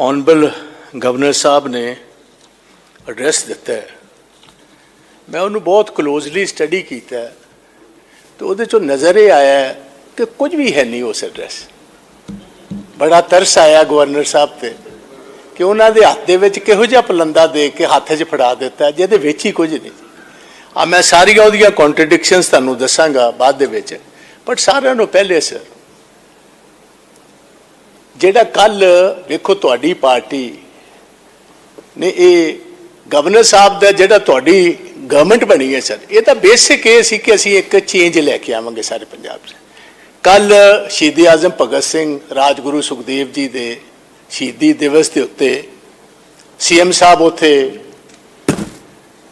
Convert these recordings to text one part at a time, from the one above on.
Honourable governor ਸਾਹਿਬ ਨੇ address ਦਿੱਤਾ ਹੈ। ਮੈਂ ਉਹਨੂੰ ਬਹੁਤ ਕਲੋਜ਼ਲੀ ਸਟੱਡੀ ਕੀਤਾ ਹੈ ਤੇ ਉਹਦੇ ਚੋਂ ਨਜ਼ਰ ਇਹ ਆਇਆ ਕਿ ਕੁਝ ਵੀ ਹੈ ਨਹੀਂ ਉਸ ਐਡਰੈਸ ਬੜਾ ਤਰਸ ਆਇਆ ਗਵਰਨਰ ਸਾਹਿਬ ਤੇ ਕਿ ਉਹਨਾਂ ਦੇ ਹੱਥ ਦੇ ਵਿੱਚ ਕਿਹੋ ਜਿਹਾ ਪਲੰਦਾ ਦੇ ਕੇ ਹੱਥ 'ਚ ਫੜਾ ਦਿੱਤਾ ਜਿਹਦੇ ਵਿੱਚ ਹੀ ਕੁਝ ਨਹੀਂ। ਆ ਮੈਂ ਸਾਰੀਆਂ ਉਹਦੀਆਂ ਕੰਟਰਡਿਕਸ਼ਨਸ ਤੁਹਾਨੂੰ ਦੱਸਾਂਗਾ ਬਾਅਦ ਦੇ ਵਿੱਚ ਬਟ ਸਾਰਿਆਂ ਨੂੰ ਪਹਿਲੇ ਸਰ ਜਿਹੜਾ ਕੱਲ ਵੇਖੋ ਤੁਹਾਡੀ ਪਾਰਟੀ ਨੇ ਇਹ ਗਵਰਨਰ ਸਾਹਿਬ ਦਾ ਜਿਹੜਾ ਤੁਹਾਡੀ ਗਵਰਨਮੈਂਟ ਬਣੀ ਹੈ ਸਰ, ਇਹ ਤਾਂ ਬੇਸਿਕ ਇਹ ਸੀ ਕਿ ਅਸੀਂ ਇੱਕ ਚੇਂਜ ਲੈ ਕੇ ਆਵਾਂਗੇ ਸਾਰੇ ਪੰਜਾਬ 'ਚ। ਕੱਲ ਸ਼ਹੀਦ ਆਜ਼ਮ ਭਗਤ ਸਿੰਘ ਰਾਜਗੁਰੂ ਸੁਖਦੇਵ ਜੀ ਦੇ ਸ਼ਹੀਦੀ ਦਿਵਸ ਦੇ ਉੱਤੇ ਸੀਐਮ ਸਾਹਿਬ ਉੱਥੇ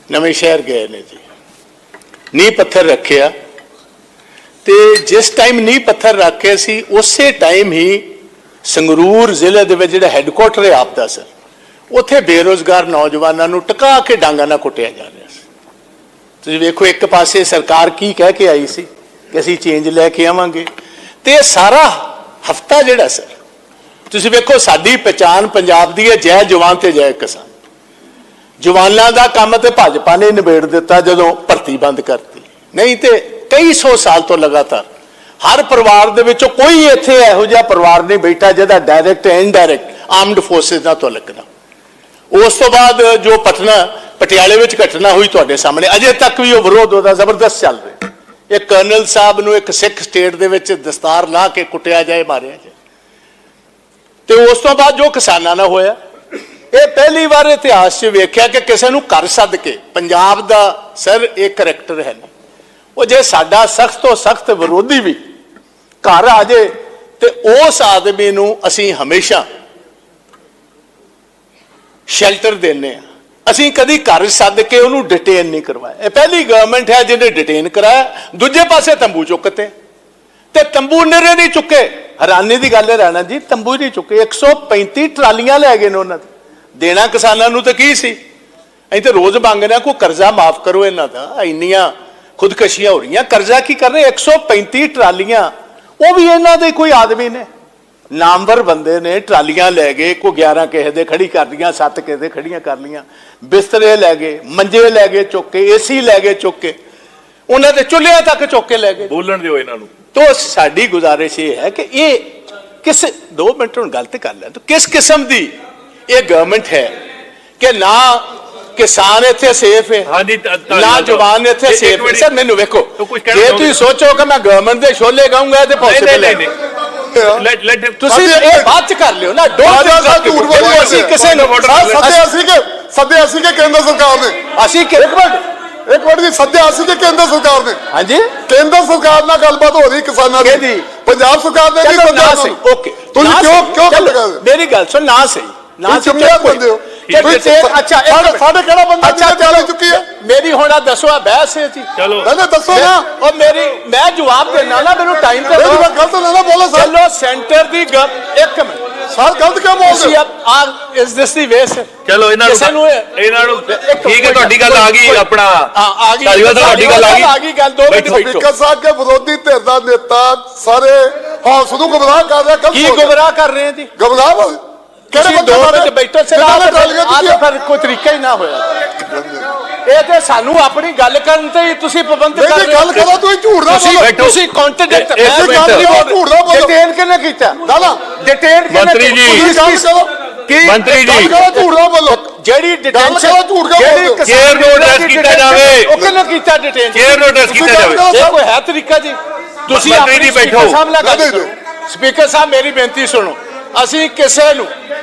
ਨਵੇਂ ਸ਼ਹਿਰ ਗਏ ਨੇ ਜੀ। ਨੀਂਹ ਪੱਥਰ ਰੱਖਿਆ ਤੇ ਜਿਸ ਟਾਈਮ ਨੀਂਹ ਪੱਥਰ ਰੱਖੇ ਸੀ ਉਸੇ ਟਾਈਮ ਹੀ ਸੰਗਰੂਰ ਜ਼ਿਲ੍ਹੇ ਦੇ ਵਿੱਚ ਜਿਹੜਾ ਹੈੱਡਕੁਆਟਰ ਹੈ ਆਪ ਦਾ ਸਰ, ਉੱਥੇ ਬੇਰੋਜ਼ਗਾਰ ਨੌਜਵਾਨਾਂ ਨੂੰ ਟਕਾ ਕੇ ਡਾਂਗਾ ਨਾਲ ਕੁੱਟਿਆ ਜਾ ਰਿਹਾ ਸੀ। ਤੁਸੀਂ ਵੇਖੋ, ਇੱਕ ਪਾਸੇ ਸਰਕਾਰ ਕੀ ਕਹਿ ਕੇ ਆਈ ਸੀ ਕਿ ਅਸੀਂ ਚੇਂਜ ਲੈ ਕੇ ਆਵਾਂਗੇ, ਤੇ ਇਹ ਸਾਰਾ ਹਫਤਾ ਜਿਹੜਾ, ਸਰ, ਤੁਸੀਂ ਵੇਖੋ, ਸਾਡੀ ਪਛਾਣ ਪੰਜਾਬ ਦੀ ਹੈ, ਜੈ ਜਵਾਨ ਤੇ ਜੈ ਕਿਸਾਨ। ਜਵਾਨਾਂ ਦਾ ਕੰਮ ਤੇ ਭਾਜਪਾ ਨੇ ਨਿਬੇੜ ਦਿੱਤਾ ਜਦੋਂ ਭਰਤੀ ਬੰਦ ਕਰਤੀ। ਨਹੀਂ ਤੇ ਕਈ ਸੌ ਸਾਲ ਤੋਂ ਲਗਾਤਾਰ ਹਰ ਪਰਿਵਾਰ ਦੇ ਵਿੱਚੋਂ ਕੋਈ ਇੱਥੇ ਇਹੋ ਜਿਹਾ ਪਰਿਵਾਰ ਨਹੀਂ ਬੈਠਾ ਜਿਹਦਾ direct and indirect armed forces ਨਾਲ ਤੋਂ ਲੱਗਣਾ ਉਸ ਤੋਂ ਬਾਅਦ ਜੋ ਪਟਨਾ, ਪਟਿਆਲੇ ਵਿੱਚ ਘਟਨਾ ਹੋਈ ਤੁਹਾਡੇ ਸਾਹਮਣੇ, ਅਜੇ ਤੱਕ ਵੀ ਉਹ ਵਿਰੋਧ ਉਹਦਾ ਜ਼ਬਰਦਸਤ ਚੱਲ ਰਿਹਾ ਇਹ ਕਰਨਲ ਸਾਹਿਬ ਨੂੰ ਇੱਕ ਸਿੱਖ ਸਟੇਟ ਦੇ ਵਿੱਚ ਦਸਤਾਰ ਲਾ ਕੇ ਕੁੱਟਿਆ ਜਾਏ, ਮਾਰਿਆ ਜਾਏ। ਤੇ ਉਸ ਤੋਂ ਬਾਅਦ ਜੋ ਕਿਸਾਨਾਂ ਨਾਲ ਹੋਇਆ, ਇਹ ਪਹਿਲੀ ਵਾਰ ਇਤਿਹਾਸ 'ਚ ਵੇਖਿਆ ਕਿ ਕਿਸੇ ਨੂੰ ਘਰ ਸੱਦ ਕੇ ਪੰਜਾਬ ਦਾ ਸਰ ਇਹ ਕਰੈਕਟਰ ਹੈ ਨਾ। ਉਹ ਜੇ ਸਾਡਾ ਸਖਤ ਤੋਂ ਸਖਤ ਵਿਰੋਧੀ ਵੀ ਘਰ ਆ ਜੇ ਤੇ ਉਸ ਆਦਮੀ ਨੂੰ ਅਸੀਂ ਹਮੇਸ਼ਾ ਸ਼ੈਲਟਰ ਦਿੰਨੇ ਆ ਅਸੀਂ ਕਦੀ ਘਰ ਸੱਦ ਕੇ ਉਹਨੂੰ ਡਿਟੇਨ ਨਹੀਂ ਕਰਵਾਇਆ। ਇਹ ਪਹਿਲੀ ਗਵਰਨਮੈਂਟ ਹੈ ਜਿਹਨੇ ਡਿਟੇਨ ਕਰਾਇਆ। ਦੂਜੇ ਪਾਸੇ ਤੰਬੂ ਚੁੱਕਤੇ। ਤੇ ਤੰਬੂ ਨਰੇ ਨਹੀਂ ਚੁੱਕੇ। ਹੈਰਾਨੀ ਦੀ ਗੱਲ ਹੈ ਰਾਣਾ ਜੀ, ਤੰਬੂ ਨਹੀਂ ਚੁੱਕੇ। 135 ਟਰਾਲੀਆਂ ਲੈ ਗਏ ਨੇ ਉਹਨਾਂ ਦੇ। ਦੇਣਾ ਕਿਸਾਨਾਂ ਨੂੰ ਤਾਂ ਕੀ ਸੀ? ਅਸੀਂ ਤੇ ਰੋਜ਼ ਮੰਗਦੇ ਹਾਂ, ਕੋਈ ਕਰਜ਼ਾ ਮਾਫ ਕਰੋ ਇਹਨਾਂ ਦਾ। ਇੰਨੀਆਂ ਖੁਦਕਸ਼ੀਆਂ ਹੋ ਰਹੀਆਂ ਕਰਜ਼ਾ ਕੀ ਕਰ ਰਹੇ? 135 ਟਰਾਲੀਆਂ। ਉਹ ਵੀ ਇਹਨਾਂ ਦੇ ਕੋਈ ਆਦਮੀ ਨੇ। ਨਾਮਵਰ ਬੰਦੇ ਨੇ ਟਰਾਲੀਆਂ ਲੈ ਗਏ ਕੋ 11 ਕਿਸੇ ਦੇ ਖੜੀ ਕਰ ਲੀਆਂ 7 ਕਿਸੇ ਦੇ ਖੜੀਆਂ ਕਰ ਲੀਆਂ ਬਿਸਤਰੇ ਲੈ ਗਏ ਮੰਜੇ ਲੈ ਗਏ ਚੁੱਕ ਕੇ ਏਸੀ ਲੈ ਗਏ ਚੁੱਕ ਕੇ। ਉਹਨਾਂ ਦੇ ਚੁੱਲ੍ਹਿਆਂ ਤੱਕ ਚੁੱਕ ਕੇ ਲੈ ਗਏ। ਬੋਲਣ ਦਿਓ ਇਹਨਾਂ ਨੂੰ। ਤੋ ਸਾਡੀ ਗੁਜ਼ਾਰਿਸ਼ ਇਹ ਹੈ ਕਿ ਇਹ ਕਿਸ 2 ਮਿੰਟ ਹੁਣ ਗਲਤ ਕਰ ਲੈ ਤੋ ਕਿਸ ਕਿਸਮ ਦੀ ਇਹ ਗਵਰਨਮੈਂਟ ਹੈ ਕਿ ਨਾ ਕਿਸਾਨ ਇੱਥੇ ਸੇਫ ਹੈ ਹਾਂਜੀ, ਤ- ਤ- ਨਾ ਗੱਲ ਤੋਂ- ਜਵਾਨ ਇੱਥੇ ਸੇਫ ਹੈ ਸਰ ਮੈਨੂੰ ਵੇਖੋ ਜੇ? ਤੁਸੀਂ ਸੋਚੋ ਕਿ ਮੈਂ ਗਵਰਨਮੈਂਟ ਦੇ ਛੋਲੇ ਗਾਉਂਗਾ ਤੇ ਪੋਸੀਬਲ ਨਹੀਂ ਤੁਸੀਂ ਇਹ ਬਾਅਦ ਚ ਕਰ ਲਿਓ ਨਾ ਡੋਂਟ ਝੂਠ ਬੋਲਦੇ ਅਸੀਂ ਕਿਸੇ ਨੂੰ ਸਾਹਿਬ ਸੱਦੇ ਅਸੀਂ ਕਿ ਸੱਦੇ ਅਸੀਂ ਕਿ ਕੇਂਦਰ ਸਰਕਾਰ ਨੇ? ਅਸੀਂ ਕਿ ਇੱਕ ਮਿੰਟ ਇੱਕ ਮਿੰਟ ਜੀ ਸੱਦੇ ਅਸੀਂ ਕਿ ਕੇਂਦਰ ਸਰਕਾਰ ਨੇ? ਹਾਂਜੀ। ਕੇਂਦਰ ਸਰਕਾਰ ਨਾਲ ਗੱਲਬਾਤ ਹੋ ਰਹੀ ਕਿਸਾਨਾਂ ਦੀ। ਕਿਹਦੀ? ਪੰਜਾਬ ਸਰਕਾਰ ਨੇ ਨਹੀਂ ਪੰਜਾਬ ਓਕੇ। ਤੁਸੀਂ ਕਿਉਂ ਕਿਉਂ ਚਲੋ, ਗੱਲ ਮੇਰੀ ਗੱਲ ਸੁਣ ਨਾ ਸਹੀ। ਨਾ ਸਹੀ, ਕੋਈ- ਬੰਦੇ ਹੋ। ਤੁਸੀਂ ਡਿਟੇਲ- ਅੱਛਾ ਇੱਕ ਸਾਡੇ- ਮਿੰਟ। ਸਾਡੇ ਕਿਹੜਾ ਬੰਦਾ ਅੱਛਾ ਜਿਹਨੇ ਚਲੋ ਚੁੱਕੀ ਹੈ। ਮੇਰੀ ਹੁਣ ਆ ਦੱਸੋ ਆ ਬਹਿਸ ਹੈ ਜੀ। ਚਲੋ। ਨਹੀਂ ਨਹੀਂ ਦੱਸੋ ਨਾ। ਉਹ ਮੇਰੀ ਮੈਂ ਜਵਾਬ ਦੇਣਾ ਨਾ ਮੈਨੂੰ ਟਾਈਮ ਤੇ ਮੇਰੀ ਦਿਓ ਮੈਂ ਗਲਤ ਨਾ ਨਾ ਬੋਲੋ ਸਰ। ਚਲੋ ਸੈਂਟਰ ਦੀ ਗੱਲ ਇੱਕ ਮਿੰਟ। ਸਰ ਗਲਤ ਕਿਉਂ ਤੁਸੀਂ ਬੋਲਦੇ ਆ ਇਸ ਦਿਸ ਦੀ ਵੇਸ ਚਲੋ ਇਹਨਾਂ ਕਿਸੇ ਨੂੰ ਨੂੰ ਇਹ- ਇਹਨਾਂ ਨੂੰ ਇੱਕ- ਠੀਕ ਹੈ ਤੁਹਾਡੀ ਗੱਲ ਆ ਗਈ ਕੋਈ- ਆਪਣਾ ਹਾਂ ਆ ਗਈ। ਧਾਲੀਵਾਲ ਸਾਹਿਬ ਤੁਹਾਡੀ ਗੱਲ ਆ ਗਈ। ਆ ਗਈ ਗੱਲ ਦੋ ਮਿੰਟ ਬੈਠੋ। ਬੈਠੋ। ਸਪੀਕਰ ਸਾਹਿਬ ਕੇ ਵਿਰੋਧੀ ਧਿਰ ਦਾ ਨੇਤਾ ਸਾਰੇ ਹੌਸ ਨੂੰ ਗੁੰਮਰਾਹ ਕਰ ਰਿਹਾ ਕੱਲ ਕੀ ਗੁੰਮਰਾਹ ਕਰ ਰਹੇ ਜੀ? ਗੁੰਮਰਾਹ ਵਾ? ਕਿਹੜੇ ਦੋ? ਮਿੰਟ ਬੈਠੋ ਸਿਰ ਆ। ਫਿਰ ਕੋਈ ਤਰੀਕਾ ਹੀ ਨਾ ਹੋਇਆ ਇਹ ਤੇ ਸਾਨੂੰ ਆਪਣੀ ਗੱਲ ਕਰਨ ਤੇ ਹੀ ਤੁਸੀਂ ਪਾਬੰਦ ਕਰ ਨਹੀਂ ਰਹੇ ਗੱਲ ਕਰੋ ਤੁਸੀਂ ਝੂਠ ਨਾ ਤੁਸੀਂ ਬੋਲੋ। ਤੁਸੀਂ ਕੰਟਰਡਿਕਟ ਮਿੰਟ। ਗੱਲ ਨਹੀਂ ਬੋਲ ਝੂਠ ਨਾ ਬੋਲੋ। ਡਿਟੇਨ ਕਿਹਨੇ ਕੀਤਾ ਨਾ ਨਾ ਡਿਟੇਨ ਕਿਹਨੇ ਮੰਤਰੀ ਜੀ। ਕੀ ਮੰਤਰੀ ਜੀ। ਗੱਲ ਕਰੋ ਝੂਠ ਨਾ ਬੋਲੋ ਜਿਹੜੀ ਡਿਟੇਂਸ਼ਨ ਕਰੋ, ਝੂਠ ਕਿਉਂ ਬੋਲਦੇ ਹੋ? Chair ਨੂੰ address ਕੀਤਾ ਜਾਵੇ। ਉਹ ਕਿਹਨੇ ਕੀਤਾ ਡਿਟੇਨ ਚੇਅਰ ਨੂੰ address ਕੀਤਾ ਜਾਵੇ ਇਹ ਕੋਈ ਹੈ ਤਰੀਕਾ ਜੀ ਤੁਸੀਂ ਆਪਣੀ ਜੀ ਬੈਠੋ। ਸਪੀਕਰ ਸਾਹਿਬ ਮੇਰੀ ਬੇਨਤੀ ਸੁਣੋ ਅਸੀਂ ਕਿਸੇ ਨੂੰ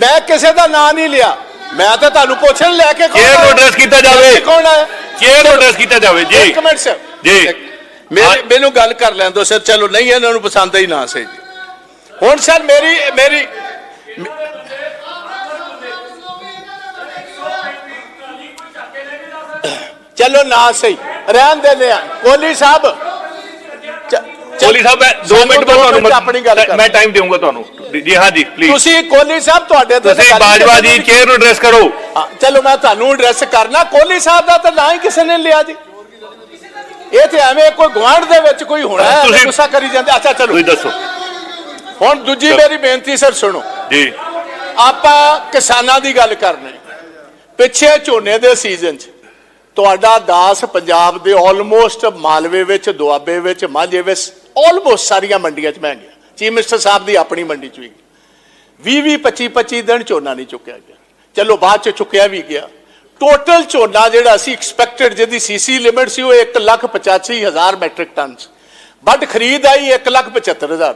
ਮੈਂ ਕਿਸੇ ਦਾ ਨਾਂ ਨਹੀਂ ਲਿਆ। ਮੈਂ ਤਾਂ ਤੁਹਾਨੂੰ ਪੁੱਛਣ ਲੈ ਕੇ ਕੇਅਰ ਨੂੰ ਐਡਰੈਸ ਕੀਤਾ ਜਾਵੇ। ਕੌਣ ਹੈ? ਕੇਅਰ ਐਡਰੈਸ ਕੀਤਾ ਜਾਵੇ ਜੀ। ਇੱਕ ਮਿੰਟ ਸਰ ਜੀ। ਮੈਨੂੰ ਗੱਲ ਕਰ ਲੈਣ ਦੋ ਸਰ ਚਲੋ ਨਹੀਂ ਇਹਨਾਂ ਨੂੰ ਪਸੰਦ ਹੀ ਨਾ ਸੇ ਜੀ। ਹੁਣ ਸਰ ਮੇਰੀ ਮੇਰੀ ਚਲੋ ਨਾ ਸਹੀ। ਰਹਿਣ ਦਿੰਦੇ ਆ। ਕੋਲੀ ਸਾਹਿਬ। ਕੋਲੀ ਸਾਹਿਬ 2 ਮਿੰਟ ਬਾਅਦ ਤੁਹਾਨੂੰ ਮੈਂ ਟਾਈਮ ਦੇਵਾਂਗਾ ਤੁਹਾਨੂੰ। ਜੀ ਹਾਂ ਜੀ ਪਲੀਜ਼ ਤੁਸੀਂ ਕੋਲੀ ਸਾਹਿਬ ਤੁਹਾਡੇ ਤੇ ਤੁਸੀਂ ਬਾਜਵਾ ਜੀ ਚੇਅਰ ਨੂੰ ਐਡਰੈਸ ਕਰੋ। ਚਲੋ ਮੈਂ ਤੁਹਾਨੂੰ ਐਡਰੈਸ ਕਰਨਾ ਕੋਹਲੀ ਸਾਹਿਬ ਦਾ ਤਾਂ ਨਾ ਹੀ ਕਿਸੇ ਨੇ ਲਿਆ ਜੀ। ਇਹ ਤੇ ਐਵੇਂ ਕੋਈ ਗਵਾਂਢ ਦੇ ਵਿੱਚ ਕੋਈ ਹੋਣਾ ਹੈ ਗੁੱਸਾ ਕਰੀ ਜਾਂਦੇ। ਅੱਛਾ ਚਲੋ। ਤੁਸੀਂ ਦੱਸੋ। ਹੁਣ ਦੂਜੀ ਮੇਰੀ ਬੇਨਤੀ ਸਰ ਸੁਣੋ। ਜੀ। ਆਪਾਂ ਕਿਸਾਨਾਂ ਦੀ ਗੱਲ ਕਰਨੀ। ਪਿੱਛੇ ਝੋਨੇ ਦੇ ਸੀਜ਼ਨ 'ਚ ਤੁਹਾਡਾ ਦਾਸ ਪੰਜਾਬ ਦੇ ਆਲਮੋਸਟ ਮਾਲਵੇ ਵਿੱਚ ਦੁਆਬੇ ਵਿੱਚ ਮਾਝੇ ਵਿੱਚ ਆਲਮੋਸਟ ਸਾਰੀਆਂ ਮੰਡੀਆਂ 'ਚ ਮੈਂ ਗਿਆ। ਚੀਫ ਮਿਨਿਸਟਰ ਸਾਹਿਬ ਦੀ ਆਪਣੀ ਮੰਡੀ 'ਚ ਵੀ 20 20 25 25 ਦਿਨ ਝੋਨਾ ਨਹੀਂ ਚੁੱਕਿਆ ਗਿਆ। ਚਲੋ ਬਾਅਦ 'ਚ ਚੁੱਕਿਆ ਵੀ ਗਿਆ। ਟੋਟਲ ਝੋਨਾ ਜਿਹੜਾ ਸੀ ਐਕਸਪੈਕਟਡ ਜਿਹਦੀ ਸੀਸੀ ਲਿਮਿਟ ਸੀ ਉਹ 185000 ਮੈਟ੍ਰਿਕ ਟਨ ਸੀ ਬਟ ਖਰੀਦ ਆਈ 175000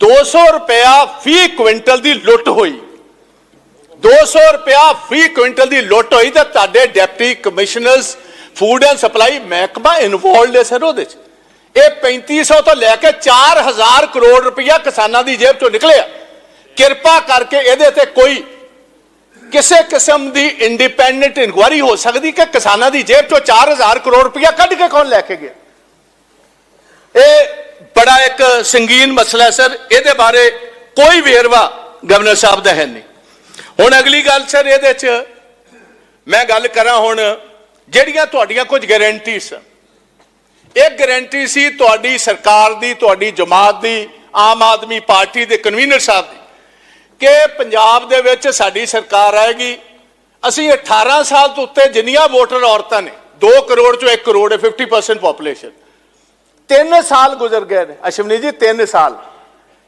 200 ਰੁਪਇਆ ਫੀ ਕੁਇੰਟਲ ਦੀ ਲੁੱਟ ਹੋਈ। 200 ਰੁਪਇਆ ਫੀ ਕੁਇੰਟਲ ਦੀ ਲੁੱਟ ਹੋਈ ਤਾਂ ਤੁਹਾਡੇ deputy commissioners food and supply ਮਹਿਕਮਾ ਇਨਵੋਲਡ ਹੈ ਸਰ ਉਹਦੇ ਚ। ਇਹ 3500 ਤੋਂ ਲੈ ਕੇ 4000 ਕਰੋੜ ਰੁਪਇਆ ਕਿਸਾਨਾਂ ਦੀ ਜੇਬ ਚੋਂ ਨਿਕਲਿਆ ਕਿਰਪਾ ਕਰਕੇ ਇਹਦੇ ਤੇ ਕੋਈ ਕਿਸੇ ਕਿਸਮ ਦੀ ਇੰਡੀਪੈਂਡੈਂਟ ਇਨਕੁਆਰੀ ਹੋ ਸਕਦੀ ਕਿ ਕਿਸਾਨਾਂ ਦੀ ਜੇਬ ਚੋਂ 4000 ਕਰੋੜ ਰੁਪਇਆ ਕੱਢ ਕੇ ਕੌਣ ਲੈ ਕੇ ਗਿਆ? ਇਹ ਬੜਾ ਇੱਕ ਸੰਗੀਨ ਮਸਲਾ ਹੈ ਸਰ। ਇਹਦੇ ਬਾਰੇ ਕੋਈ ਵੇਰਵਾ ਗਵਰਨਰ ਸਾਹਿਬ ਦਾ ਹੈ ਨਹੀਂ। ਹੁਣ ਅਗਲੀ ਗੱਲ ਸਰ, ਇਹਦੇ ਚ ਮੈਂ ਗੱਲ ਕਰਾਂ ਹੁਣ ਜਿਹੜੀਆਂ ਤੁਹਾਡੀਆਂ ਕੁਝ ਗਾਰੰਟੀ ਇੱਕ ਗਾਰੰਟੀ ਸੀ ਤੁਹਾਡੀ ਸਰਕਾਰ ਦੀ ਤੁਹਾਡੀ ਜਮਾਤ ਦੀ ਆਮ ਆਦਮੀ ਪਾਰਟੀ ਦੇ ਕਨਵੀਨਰ ਸਾਹਿਬ ਦੀ ਕਿ ਪੰਜਾਬ ਦੇ ਵਿੱਚ ਸਾਡੀ ਸਰਕਾਰ ਆਏਗੀ। ਅਸੀਂ 18 ਸਾਲ ਤੋਂ ਉੱਤੇ ਜਿੰਨੀਆਂ ਵੋਟਰ ਔਰਤਾਂ ਨੇ 2 ਕਰੋੜ ਚੋਂ 1 ਕਰੋੜ ਹੈ 50% ਪੋਪੂਲੇਸ਼ਨ ਤਿੰਨ ਸਾਲ ਗੁਜ਼ਰ ਗਏ ਨੇ। ਅਸ਼ਵਨੀ ਜੀ ਤਿੰਨ ਸਾਲ।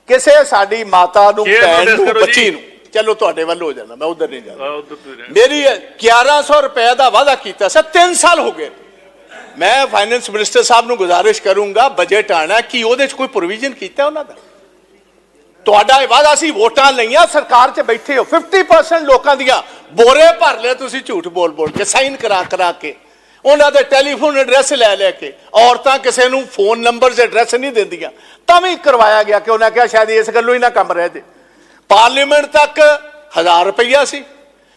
ਕਿਸੇ ਸਾਡੀ ਮਾਤਾ ਨੂੰ ਭੈਣ ਨੂੰ। ਬੱਚੀ ਨੂੰ। ਚਲੋ ਤੁਹਾਡੇ ਵੱਲ ਹੋ ਜਾਣਾ ਮੈਂ ਉਧਰ ਨਹੀਂ ਜਾਣਾ ਮੇਰੀ 1100 ਰੁਪਏ ਦਾ ਵਾਅਦਾ ਕੀਤਾ ਸਰ 3 ਸਾਲ ਹੋ ਗਏ। ਮੈਂ ਫਾਈਨੈਂਸ ਮਿਨਿਸਟਰ ਸਾਹਿਬ ਨੂੰ ਗੁਜ਼ਾਰਿਸ਼ ਕਰੂੰਗਾ ਬਜਟ ਆਣਾ, ਕਿ ਉਹਦੇ 'ਚ ਕੋਈ ਪ੍ਰੋਵੀਜ਼ਨ ਕੀਤਾ ਉਹਨਾਂ ਦਾ? ਤੁਹਾਡਾ ਇਹ ਵਾਅਦਾ ਸੀ, ਵੋਟਾਂ ਲਈਆਂ, ਸਰਕਾਰ 'ਚ ਬੈਠੇ ਹੋ 50% ਲੋਕਾਂ ਦੀਆਂ, ਬੋਰੇ ਭਰ ਲਿਆ ਤੁਸੀਂ ਝੂਠ ਬੋਲ ਬੋਲ ਕੇ ਸਾਈਨ ਕਰਾ ਕਰਾ ਕੇ, ਉਹਨਾਂ ਦੇ ਟੈਲੀਫੋਨ ਐਡਰੈਸ ਲੈ ਲੈ ਕੇ, ਔਰਤਾਂ ਕਿਸੇ ਨੂੰ ਫੋਨ ਨੰਬਰਸ ਐਡਰੈਸ ਨਹੀਂ ਦਿੰਦੀਆਂ, ਤਾਂ ਵੀ ਕਰਵਾਇਆ ਗਿਆ ਕਿ ਉਹਨਾਂ ਕਿਹਾ ਸ਼ਾਇਦ ਇਸ ਗੱਲੋਂ ਹੀ ਨਾ ਕੰਮ ਰਹਿ ਜੇ। ਪਾਰਲੀਮੈਂਟ ਤੱਕ 1000 ਰੁਪਈਆ ਸੀ।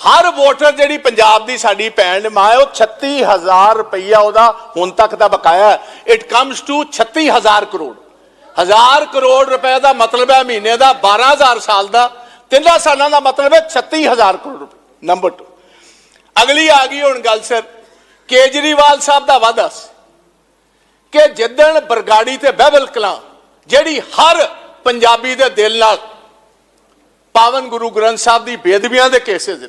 ਹਰ ਵੋਟਰ ਜਿਹੜੀ ਪੰਜਾਬ ਦੀ ਸਾਡੀ ਭੈਣ ਮਾਂ ਹੈ ਉਹ 36000 ਰੁਪਈਆ ਉਹਦਾ ਹੁਣ ਤੱਕ ਦਾ ਬਕਾਇਆ ਇਟ ਕਮਸ ਟੂ 36000 ਕਰੋੜ। ਹਜ਼ਾਰ ਕਰੋੜ ਰੁਪਏ ਦਾ ਮਤਲਬ ਹੈ ਮਹੀਨੇ ਦਾ 12000 ਸਾਲ ਦਾ। ਤਿੰਨਾਂ ਸਾਲਾਂ ਦਾ ਮਤਲਬ ਹੈ 36000 ਕਰੋੜ ਰੁਪਏ। ਨੰਬਰ 2 ਅਗਲੀ ਆ ਗਈ ਹੁਣ ਗੱਲ ਸਰ ਕੇਜਰੀਵਾਲ ਸਾਹਿਬ ਦਾ ਵਾਅਦਾ ਸੀ ਕਿ ਜਿੱਦਣ ਬਰਗਾੜੀ ਤੇ ਬਹਿਬਲ ਕਲਾਂ, ਜਿਹੜੀ ਹਰ ਪੰਜਾਬੀ ਦੇ ਦਿਲ ਨਾਲ ਪਾਵਨ ਗੁਰੂ ਗ੍ਰੰਥ ਸਾਹਿਬ ਦੀ ਬੇਦਬੀਆਂ ਦੇ ਕੇਸਿਸ ਨੇ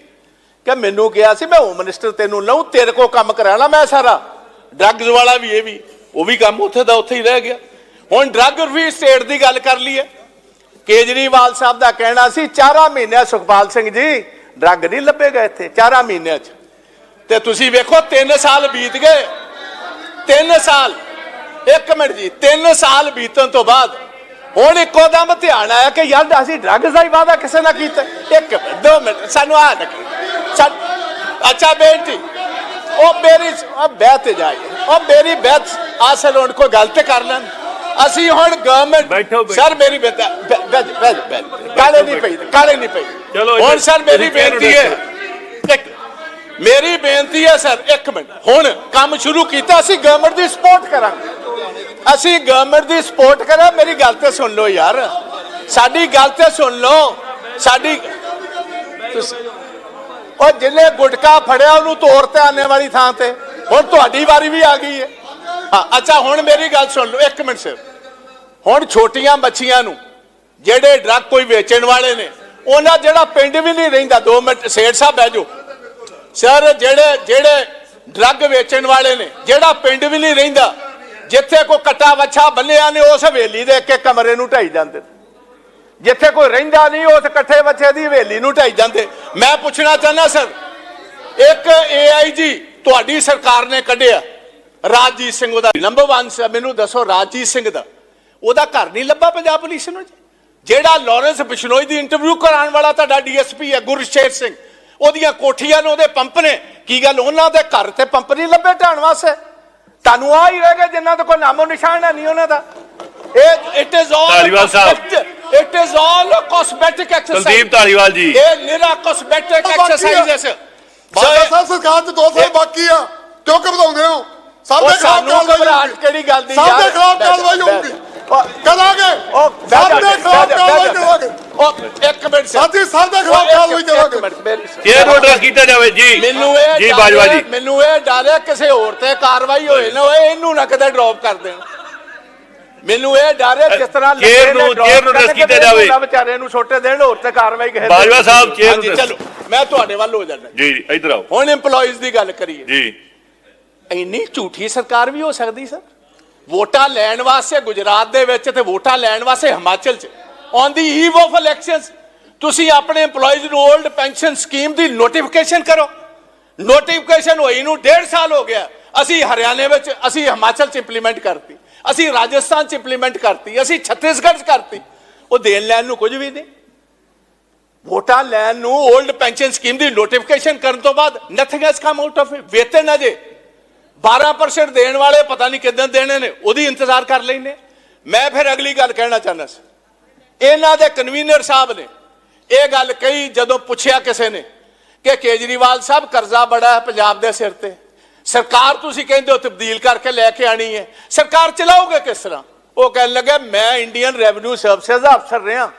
ਕਿ ਮੈਨੂੰ ਕਿਹਾ ਸੀ, ਮੈਂ ਹੋਮ ਮਿਨਿਸਟਰ ਤੈਨੂੰ ਲਊ, ਤੇਰੇ ਕੋ ਕੰਮ ਕਰਾਣਾ ਮੈਂ ਸਾਰਾ। ਡਰੱਗਸ ਵਾਲਾ ਵੀ ਇਹ ਵੀ, ਉਹ ਵੀ ਕੰਮ ਉੱਥੇ ਦਾ ਉੱਥੇ ਹੀ ਰਹਿ ਗਿਆ। ਹੁਣ ਡਰੱਗ ਫ੍ਰੀ ਸਟੇਟ ਦੀ ਗੱਲ ਕਰ ਲਈਏ। ਕੇਜਰੀਵਾਲ ਸਾਹਿਬ ਦਾ ਕਹਿਣਾ ਸੀ 4 ਮਹੀਨਿਆਂ ਸੁਖਪਾਲ ਸਿੰਘ ਜੀ ਡਰੱਗ ਨਹੀਂ ਲੱਭੇਗਾ ਇੱਥੇ 4 ਮਹੀਨਿਆਂ 'ਚ। ਤੇ ਤੁਸੀਂ ਵੇਖੋ 3 ਸਾਲ ਬੀਤ ਗਏ। 3 ਸਾਲ, ਇੱਕ ਮਿੰਟ ਜੀ 3 ਸਾਲ ਬੀਤਣ ਤੋਂ ਬਾਅਦ ਹੁਣ ਇੱਕੋ ਦਮ ਧਿਆਨ ਆਇਆ ਕਿ ਯਾਰ ਅਸੀਂ ਡਰੱਗਸ ਦਾ ਹੀ ਵਾਅਦਾ ਕਿਸੇ ਨਾਲ ਕੀਤਾ। ਇੱਕ ਦੋ ਮਿੰਟ, ਸਾਨੂੰ ਆ ਨਾ ਅੱਛਾ ਬੇਟੀ ਉਹ ਮੇਰੀ ਬਹਿ ਤੇ ਜਾਈਏ ਉਹ ਮੇਰੀ ਬਹਿਤ ਆਸਲ ਹੁਣ ਕੋਈ ਗਲਤ ਕਰ ਲੈਣ। ਅਸੀਂ ਹੁਣ ਗਵਰਨਮੈਂਟ। ਸਰ ਮੇਰੀ ਬੇਟਾ ਬੈਠ ਬੈਠ ਬੈਠ ਕਾਲੇ ਨਹੀਂ ਪਈ ਕਾਲੇ ਨਹੀਂ ਪਈ। ਚਲੋ, ਹੁਣ ਸਰ ਮੇਰੀ ਬੇਨਤੀ ਹੈ। ਮੇਰੀ ਬੇਨਤੀ ਹੈ ਸਰ ਇੱਕ ਮਿੰਟ। ਹੁਣ ਕੰਮ ਸ਼ੁਰੂ ਕੀਤਾ ਅਸੀਂ ਗਵਰਨਮੈਂਟ ਦੀ ਸਪੋਰਟ ਕਰਾਂਗੇ। ਅਸੀਂ ਗਵਰਨਮੈਂਟ ਦੀ ਸਪੋਰਟ ਕਰਾਂ ਮੇਰੀ ਗੱਲ ਤੇ ਸੁਣ ਲਓ ਯਾਰ। ਸਾਡੀ ਗੱਲ ਤੇ ਸੁਣ ਲਓ। ਸਾਡੀ ਤੁਸੀਂ ਉਹ ਜਿਹਨੇ ਗੁਟਕਾ ਫੜਿਆ ਉਹਨੂੰ ਤੋੜ ਤੇ ਆਨੇ ਵਾਲੀ ਥਾਂ ਤੇ। ਹੁਣ ਤੁਹਾਡੀ ਵਾਰੀ ਵੀ ਆ ਗਈ ਹੈ। ਹਾਂ, ਅੱਛਾ, ਹੁਣ ਮੇਰੀ ਗੱਲ ਸੁਣ ਲਓ, ਇੱਕ ਮਿੰਟ ਸਿਰ। ਹੁਣ ਛੋਟੀਆਂ ਬੱਚੀਆਂ ਨੂੰ, ਜਿਹੜੇ ਡਰੱਗ ਕੋਈ ਵੇਚਣ ਵਾਲੇ ਨੇ, ਉਹਨਾਂ ਜਿਹੜਾ ਪਿੰਡ ਵੀ ਨਹੀਂ ਰਹਿੰਦਾ 2 ਮਿੰਟ, ਸੇਠ ਸਾਹਿਬ ਬਹਿ ਜਾਓ। ਸਰ, ਜਿਹੜੇ ਜਿਹੜੇ ਡਰੱਗ ਵੇਚਣ ਵਾਲੇ ਨੇ, ਜਿਹੜਾ ਪਿੰਡ ਵੀ ਨਹੀਂ ਰਹਿੰਦਾ, ਜਿੱਥੇ ਕੋਈ ਕੱਟਾ ਵੱਛਾ ਬੱਲਿਆ ਨੇ, ਉਸ ਹਵੇਲੀ ਦੇ ਇੱਕ ਇੱਕ ਕਮਰੇ ਨੂੰ ਢਾਈ ਜਾਂਦੇ ਜਿੱਥੇ ਕੋਈ ਰਹਿੰਦਾ ਨਹੀਂ, ਉਸ ਇਕੱਠੇ ਬੱਚੇ ਦੀ ਹਵੇਲੀ ਨੂੰ ਢਾਈ ਜਾਂਦੇ। ਮੈਂ ਪੁੱਛਣਾ ਚਾਹੁੰਦਾ ਸਰ ਇੱਕ ਏਆਈਜੀ ਤੁਹਾਡੀ ਸਰਕਾਰ ਨੇ ਕੱਢਿਆ ਰਾਜਜੀਤ ਸਿੰਘ ਉਹਦਾ। ਨੰਬਰ 1 ਮੈਨੂੰ ਦੱਸੋ ਰਾਜਜੀਤ ਸਿੰਘ ਦਾ। ਉਹਦਾ ਘਰ ਨਹੀਂ ਲੱਭਾ ਪੰਜਾਬ ਪੁਲਿਸ ਨੂੰ ਜਿਹੜਾ ਲਾਰੈਂਸ ਬਿਸ਼ਨੋਈ ਦੀ ਇੰਟਰਵਿਊ ਕਰਾਉਣ ਵਾਲਾ ਤੁਹਾਡਾ ਡੀਐਸਪੀ ਹੈ ਗੁਰਸ਼ੇਰ ਸਿੰਘ। ਉਹਦੀਆਂ ਕੋਠੀਆਂ ਨੇ ਉਹਦੇ ਪੰਪ ਨੇ। ਕੀ ਗੱਲ ਉਹਨਾਂ ਦੇ ਘਰ ਤੇ ਪੰਪ ਨਹੀਂ ਲੱਭੇ ਢਾਣ ਵਾਸਤੇ? ਤੁਹਾਨੂੰ ਆ ਹੀ ਰਹਿ ਗਿਆ ਜਿਨ੍ਹਾਂ ਦਾ ਕੋਈ ਨਾਮੋ ਨਿਸ਼ਾਨ ਨਹੀਂ ਉਹਨਾਂ ਦਾ। ਇਹ it is all Dhaliwal Sahib. It is all cosmetic exercise Kuldeep Dhaliwal ji ਇਹ ਨਿਰਾ ਕਾਸਮੈਟਿਕ। ਐਕਸਰਸਾਈਜ਼ ਹੈ ਸਾਹਿਬ ਸਰਕਾਰ ਚ 2 ਸਾਲ ਬਾਕੀ ਆ ਕਿਉਂ ਘਬਰਾਉਂਦੇ ਹੋ ਸਭ ਦੇ ਖਿਲਾਫ ਕਿਹੜੀ ਗੱਲ ਦੀ ਸਭ ਯਾਰ? ਦੇ ਖਿਲਾਫ ਕਾਰਵਾਈ ਹੋਊਗੀ। ਕਰਾਂਗੇ ਸਭ ਦੇ ਖਿਲਾਫ ਕਾਰਵਾਈ। ਕਰਾਂਗੇ ਉਹ ਇੱਕ ਮਿੰਟ ਸਰ। ਸਾਥੀ ਸਭ ਦੇ ਖਿਲਾਫ ਕਾਰਵਾਈ ਇੱਕ ਕਰਾਂਗੇ ਮਿੰਟ, ਮੇਰੀ ਸੁਣੋ। ਚੇਅਰ ਨੂੰ ਕੀਤਾ ਜਾਵੇ ਜੀ ਮੈਨੂੰ ਇਹ ਜੀ ਬਾਜਵਾ ਜੀ ਮੈਨੂੰ ਇਹ ਡਰ ਹੈ ਕਿਸੇ ਹੋਰ ਤੇ ਕਾਰਵਾਈ ਹੋਏ ਨਾ ਹੋਏ ਇਹਨੂੰ ਨਾ ਕਦੇ ਡ੍ਰੌਪ ਕਰ ਦੇਣ ਮੈਨੂੰ ਇਹ ਡਰ ਹੈ ਜਿਸ ਤਰ੍ਹਾਂ ਚੇਅਰ ਲੱਗੇ ਨੇ ਚੇਅਰ ਨੂੰ address ਕੀਤਾ ਜਾਵੇ। ਵਿਚਾਰੇ ਨੂੰ ਛੋਟੇ ਦੇਣ ਹੋਰ ਤੇ ਕਾਰਵਾਈ ਤੇ- ਬਾਜਵਾ ਸਾਹਿਬ, ਚੇਅਰ ਨੂੰ ਚਲੋ ਮੈਂ ਤੁਹਾਡੇ ਵੱਲ ਹੋ ਜਾਣਾ ਜੀ ਜੀ, ਇੱਧਰ ਆਓ। ਹੁਣ EMPLOYEES ਦੀ ਗੱਲ ਕਰੀਏ। ਜੀ। ਇੰਨੀ ਝੂਠੀ ਸਰਕਾਰ ਵੀ ਹੋ ਸਕਦੀ ਸਰ? ਵੋਟਾਂ ਲੈਣ ਵਾਸਤੇ ਗੁਜਰਾਤ ਦੇ ਵਿੱਚ ਤੇ ਵੋਟਾਂ ਲੈਣ ਵਾਸਤੇ ਹਿਮਾਚਲ 'ਚ। On the eve of elections ਤੁਸੀਂ ਆਪਣੇ EMPLOYEES ਨੂੰ 올ਡ ਪੈਨਸ਼ਨ ਸਕੀਮ ਦੀ ਨੋਟੀਫਿਕੇਸ਼ਨ ਕਰੋ। ਨੋਟੀਫਿਕੇਸ਼ਨ ਹੋਈ ਨੂੰ ਡੇਢ ਸਾਲ ਹੋ ਗਿਆ। ਅਸੀਂ ਹਰਿਆਣੇ ਵਿੱਚ ਅਸੀਂ ਹਿਮਾਚਲ 'ਚ ਇੰਪਲੀਮੈਂਟ ਕਰਤੀ। ਅਸੀਂ ਰਾਜਸਥਾਨ 'ਚ ਇੰਪਲੀਮੈਂਟ ਕਰਤੀ, ਅਸੀਂ ਛੱਤੀਸਗੜ੍ਹ 'ਚ ਕਰਤੀ। ਉਹ ਦੇਣ ਲੈਣ ਨੂੰ ਕੁਝ ਵੀ ਨਹੀਂ। ਵੋਟਾਂ ਲੈਣ ਨੂੰ 올ਡ ਪੈਨਸ਼ਨ ਸਕੀਮ ਦੀ ਨੋਟੀਫਿਕੇਸ਼ਨ ਕਰਨ ਤੋਂ ਬਾਅਦ nothing has come out of ਵੇਤਨ ਅਜੇ 12% ਦੇਣ ਵਾਲੇ ਪਤਾ ਨਹੀਂ ਕਿਦਾਂ ਦੇਣੇ ਨੇ, ਉਹਦੀ ਇੰਤਜ਼ਾਰ ਕਰ ਲੈਨੇ ਮੈਂ ਫਿਰ ਅਗਲੀ ਗੱਲ ਕਹਿਣਾ ਚਾਹੁੰਦਾ ਸੀ। ਇਹਨਾਂ ਦੇ ਕਨਵੀਨਰ ਸਾਹਿਬ ਨੇ ਇਹ ਗੱਲ ਕਹੀ ਜਦੋਂ ਪੁੱਛਿਆ ਕਿਸੇ ਨੇ ਕਿ ਕੇਜਰੀਵਾਲ ਸਾਹਿਬ ਕਰਜ਼ਾ ਬੜਾ ਹੈ ਪੰਜਾਬ ਦੇ ਸਿਰ ਤੇ। ਸਰਕਾਰ ਤੁਸੀਂ ਕਹਿੰਦੇ ਹੋ ਤਬਦੀਲ ਕਰਕੇ ਲੈ ਕੇ ਆਣੀ ਹੈ। ਸਰਕਾਰ ਚਲਾਓਗੇ ਕਿਸ ਤਰ੍ਹਾਂ? ਉਹ ਕਹਿਣ ਲੱਗੇ ਮੈਂ ਇੰਡੀਅਨ ਰੈਵਨਿਊ ਸਰਵਿਸਿਜ਼ ਦਾ ਅਫਸਰ ਰਿਹਾ।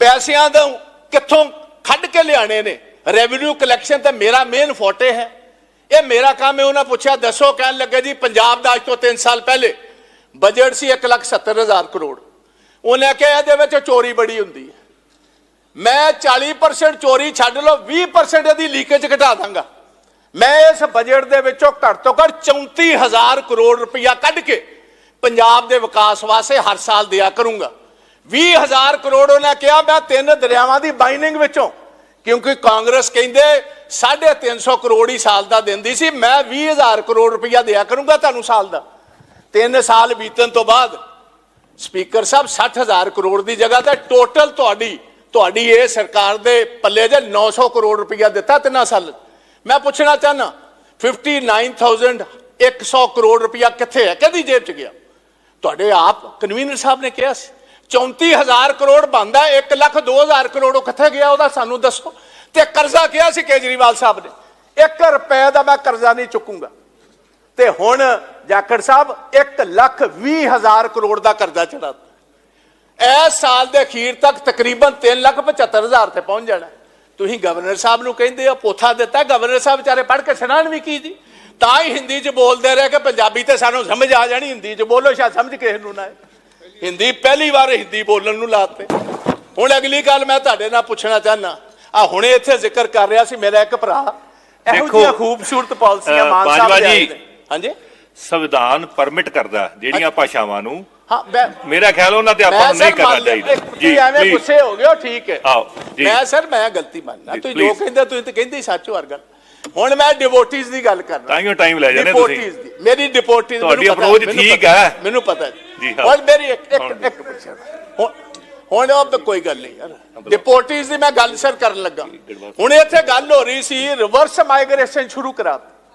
ਪੈਸਿਆਂ ਦਾ ਕਿੱਥੋਂ ਕੱਢ ਕੇ ਲਿਆਣੇ ਨੇ? ਰੈਵਨਿਊ ਕਲੈਕਸ਼ਨ ਤਾਂ ਮੇਰਾ ਮੇਨ ਫੋਟੇ ਹੈ। ਇਹ ਮੇਰਾ ਕੰਮ ਹੈ ਉਹਨਾਂ ਪੁੱਛਿਆ ਦੱਸੋ ਕਹਿਣ ਲੱਗੇ ਜੀ ਪੰਜਾਬ ਦਾ ਅੱਜ ਤੋਂ 3 ਸਾਲ ਪਹਿਲੇ ਬਜਟ ਸੀ 1,70,000 ਕਰੋੜ। ਉਹਨੇ ਕਿਹਾ ਇਹਦੇ ਵਿੱਚ ਚੋਰੀ ਬੜੀ ਹੁੰਦੀ ਹੈ। ਮੈਂ 40% ਚੋਰੀ ਛੱਡ ਲਓ 20% ਇਹਦੀ ਲੀਕੇਜ ਘਟਾ ਦਾਂਗਾ। ਮੈਂ ਇਸ ਬਜਟ ਦੇ ਵਿੱਚੋਂ ਘੱਟ ਤੋਂ ਘੱਟ 34000 ਕਰੋੜ ਰੁਪਇਆ ਕੱਢ ਕੇ ਪੰਜਾਬ ਦੇ ਵਿਕਾਸ ਵਾਸਤੇ ਹਰ ਸਾਲ ਦਿਆ ਕਰੂੰਗਾ। 20000 ਕਰੋੜ ਉਹਨੇ ਕਿਹਾ, ਮੈਂ ਤਿੰਨ ਦਰਿਆਵਾਂ ਦੀ ਬਾਈਨਿੰਗ ਵਿੱਚੋਂ, ਕਿਉਂਕਿ ਕਾਂਗਰਸ ਕਹਿੰਦੇ 350 ਕਰੋੜ ਹੀ ਸਾਲ ਦਾ ਦਿੰਦੀ ਸੀ, ਮੈਂ 20000 ਕਰੋੜ ਰੁਪਇਆ ਦਿਆ ਕਰੂੰਗਾ ਤੁਹਾਨੂੰ ਸਾਲ ਦਾ। ਤਿੰਨ ਸਾਲ ਬੀਤਣ ਤੋਂ ਬਾਅਦ ਸਪੀਕਰ ਸਾਹਿਬ 60000 ਕਰੋੜ ਦੀ ਜਗ੍ਹਾ ਤੇ ਟੋਟਲ ਤੁਹਾਡੀ ਤੁਹਾਡੀ ਇਹ ਸਰਕਾਰ ਦੇ ਪੱਲੇ ਜੇ 900 ਕਰੋੜ ਰੁਪਇਆ ਦਿੱਤਾ ਤਿੰਨਾਂ ਸਾਲ। ਮੈਂ ਪੁੱਛਣਾ ਚਾਹਨਾ 59100 ਕਰੋੜ ਰੁਪਇਆ ਕਿੱਥੇ ਹੈ? ਕਿਹਦੀ ਜੇਬ 'ਚ ਗਿਆ? ਤੁਹਾਡੇ ਆਪ, ਕਨਵੀਨਰ ਸਾਹਿਬ ਨੇ ਕਿਹਾ ਸੀ 34000 ਕਰੋੜ ਬੰਦਾ 1 ਲੱਖ 2000 ਕਰੋੜ ਉਹ ਕਿੱਥੇ ਗਿਆ, ਉਹਦਾ ਸਾਨੂੰ ਦੱਸੋ। ਤੇ ਕਰਜ਼ਾ ਕਿਹਾ ਸੀ ਕੇਜਰੀਵਾਲ ਸਾਹਿਬ ਨੇ 1 ਰੁਪਏ ਦਾ ਮੈਂ ਕਰਜ਼ਾ ਨਹੀਂ ਚੁੱਕੂਗਾ। ਤੇ ਹੁਣ ਜਾਖੜ ਸਾਹਿਬ 1 ਲੱਖ 20 ਹਜ਼ਾਰ ਕਰੋੜ ਦਾ ਕਰਜ਼ਾ ਚੜਾਤਾ ਇਸ ਸਾਲ ਦੇ ਅਖੀਰ ਤੱਕ ਤਕਰੀਬਨ 3 ਲੱਖ 75 ਹਜ਼ਾਰ ਤੇ ਪਹੁੰਚ ਜਾਣਾ। ਤੁਸੀਂ ਗਵਰਨਰ ਸਾਹਿਬ ਨੂੰ ਕਹਿੰਦੇ ਹੋ ਪੋਥਾ ਦਿੱਤਾ ਗਵਰਨਰ ਸਾਹਿਬ ਵਿਚਾਰੇ ਪੜ੍ਹ ਕੇ ਸੁਣਾਣ ਵੀ ਕੀ ਜੀ? ਤਾਂ ਹੀ ਹਿੰਦੀ 'ਚ ਬੋਲਦੇ ਰਹੇ ਕਿ ਪੰਜਾਬੀ ਤੇ ਸਾਨੂੰ ਸਮਝ ਆ ਜਾਣੀ ਹਿੰਦੀ 'ਚ ਬੋਲੋ ਸ਼ਾਇਦ ਸਮਝ ਕਿਸੇ ਨੂੰ ਨਾ ਹਿੰਦੀ ਪਹਿਲੀ ਵਾਰ ਹਿੰਦੀ ਬੋਲਣ ਨੂੰ ਲਾਤੇ। ਹੁਣ ਅਗਲੀ ਗੱਲ ਮੈਂ ਤੁਹਾਡੇ ਨਾਲ ਪੁੱਛਣਾ ਚਾਹਨਾ ਆ ਹੁਣੇ ਇੱਥੇ ਜ਼ਿਕਰ ਕਰ ਰਿਹਾ ਸੀ ਮੇਰਾ ਇੱਕ ਭਰਾ। ਇਹੋ ਜਿਹੀਆਂ ਖੂਬਸੂਰਤ ਪਾਲਿਸੀਆਂ ਮਾਨ ਸਾਹਿਬ ਜੀ। ਹਾਂਜੀ? ਸੰਵਿਧਾਨ ਪਰਮਿਟ ਕਰਦਾ ਜਿਹੜੀਆਂ ਭਾਸ਼ਾਵਾਂ ਨੂੰ ਹਾਂ ਮੈਂ ਮੇਰਾ ਖਿਆਲ ਉਹਨਾਂ ਤੇ ਆਪਾਂ ਨੂੰ ਨਹੀਂ ਕਰਨਾ ਚਾਹੀਦਾ ਤੁਸੀਂ ਐਵੇਂ। ਗੁੱਸੇ ਹੋ ਗਏ ਹੋ ਠੀਕ ਹੈ ਆਓ, ਜੀ। ਮੈਂ ਸਰ ਮੈਂ ਗਲਤੀ ਮੰਨਦਾ ਜੀ, ਤੁਸੀਂ ਜੋ। ਕਹਿੰਦੇ ਤੁਸੀਂ ਤਾਂ ਕਹਿੰਦੇ ਸੱਚ ਹੋ ਹਰ ਗੱਲ ਹੁਣ ਮੈਂ ਡਿਵੋਟੀਜ਼ ਦੀ ਗੱਲ ਕਰਨਾ ਤਾਂ ਹੀ ਟਾਈਮ ਲੈ ਜਾਂਦੇ ਤੁਸੀਂ Devotees ਦੀ ਮੇਰੀ ਡਿਪੋਰਟੀਜ਼ ਤੁਹਾਡੀ approach ਠੀਕ ਹੈ। ਮੈਨੂੰ ਪਤਾ ਜੀ, ਹਾਂ। ਹੁਣ ਮੇਰੀ ਇੱਕ ਇੱਕ ਹੁਣ- ਹੁਣ ਉਹ ਤਾਂ ਕੋਈ ਗੱਲ ਨਹੀਂ ਯਾਰ ਡਿਪੋਰਟੀਜ਼ ਦੀ ਮੈਂ ਗੱਲ ਸਰ ਕਰਨ ਲੱਗਾ ਹੁਣ ਇੱਥੇ ਗੱਲ ਹੋ ਰਹੀ ਸੀ ਰਿਵਰਸ ਮਾਈਗ੍ਰੇਸ਼ਨ ਸ਼ੁਰੂ ਕਰਾ।